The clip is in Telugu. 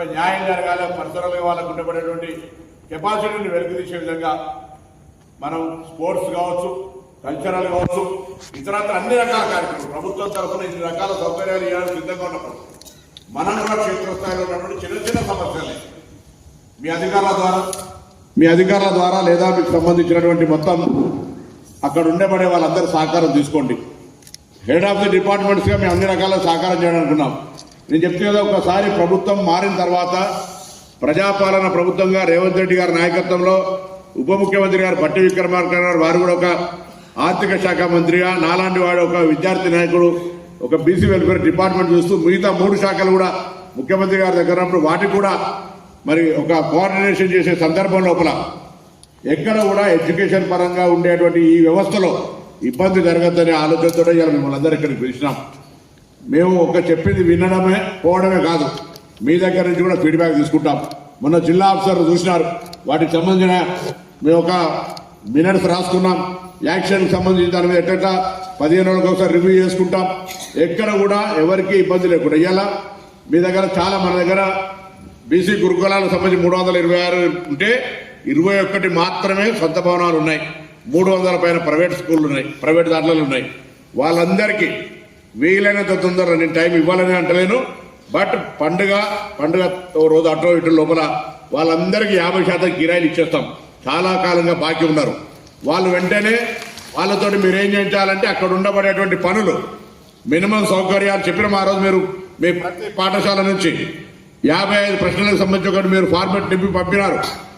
ఒక న్యాయం జరగాలి వాళ్ళకు ఉండబడేటువంటి కెపాసిటీని వెలుగుదీసే విధంగా మనం స్పోర్ట్స్ కావచ్చు కల్చరల్ కావచ్చు ఇతరత్ర అన్ని రకాల కార్యక్రమాలు ప్రభుత్వం తరఫున ఇన్ని రకాల సౌకర్యాలు ఇవ్వడానికి సిద్ధంగా ఉన్నప్పుడు మనం కూడా క్షేత్రస్థాయిలో ఉన్నటువంటి చిన్న చిన్న సమస్యలే మీ అధికారుల ద్వారా మీ అధికారుల ద్వారా లేదా మీకు సంబంధించినటువంటి మొత్తం అక్కడ ఉండబడే వాళ్ళందరూ సహకారం తీసుకోండి. హెడ్ ఆఫ్ ది డిపార్ట్మెంట్స్గా మేము అన్ని రకాల సహకారం చేయాలనుకున్నాం. నేను చెప్తే ఒకసారి ప్రభుత్వం మారిన తర్వాత ప్రజాపాలన ప్రభుత్వంగా రేవంత్ రెడ్డి గారి నాయకత్వంలో ఉప ముఖ్యమంత్రి గారు పట్టి విక్రమార్క గారు వారు కూడా ఒక ఆర్థిక శాఖ మంత్రిగా నాలాంటి వాడు ఒక విద్యార్థి నాయకుడు ఒక బీసీ వెల్ఫేర్ డిపార్ట్మెంట్ చూస్తూ మిగతా మూడు శాఖలు కూడా ముఖ్యమంత్రి గారి దగ్గర ఉన్నప్పుడు వాటికి కూడా మరి ఒక కోఆర్డినేషన్ చేసే సందర్భం లోపల ఎక్కడ కూడా ఎడ్యుకేషన్ పరంగా ఉండేటువంటి ఈ వ్యవస్థలో ఇబ్బంది జరగద్దనే ఆలోచనతో ఇలా మిమ్మల్ని అందరూ ఇక్కడికి పిలిచినాం. మేము ఒక చెప్పింది వినడమే పోవడమే కాదు. మీ దగ్గర నుంచి కూడా ఫీడ్బ్యాక్ తీసుకుంటాం. మొన్న జిల్లా ఆఫీసర్ చూసినారు. వాటికి సంబంధించిన మేము ఒక మినర్స్ రాసుకున్నాం. యాక్షన్కి సంబంధించి దాని మీద ఎట్లా పదిహేను రోజులకు ఒకసారి రివ్యూ చేసుకుంటాం. ఎక్కడ కూడా ఎవరికి ఇబ్బంది లేకుండా ఇవాళ మీ దగ్గర చాలా మన దగ్గర బీసీ గురుకులాలకు సంబంధించి మూడు వందల ఇరవై ఆరు ఉంటే ఇరవై ఒక్కటి మాత్రమే సొంత భవనాలు ఉన్నాయి. మూడు వందల పైన ప్రైవేట్ స్కూళ్ళు ఉన్నాయి ప్రైవేట్ దాంట్లో ఉన్నాయి. వాళ్ళందరికీ వీలైనంత తొందరగా నేను టైం ఇవ్వాలని అంటలేను. బట్ పండుగ పండుగ రోజు అటో ఇటు లోపల వాళ్ళందరికీ యాభై శాతం కిరాయిలు ఇచ్చేస్తాం. చాలా కాలంగా బాకీ ఉన్నారు. వాళ్ళు వెంటనే వాళ్ళతో మీరు ఏం చేయించాలంటే అక్కడ ఉండబడేటువంటి పనులు. మినిమం సౌకర్యాలు చెప్పిన ఆ రోజు మీరు మీ ప్రతి పాఠశాల నుంచి యాభై ఐదు ప్రశ్నలకు సంబంధించి ఒకటి మీరు ఫార్మెట్ నింపి పంపినారు.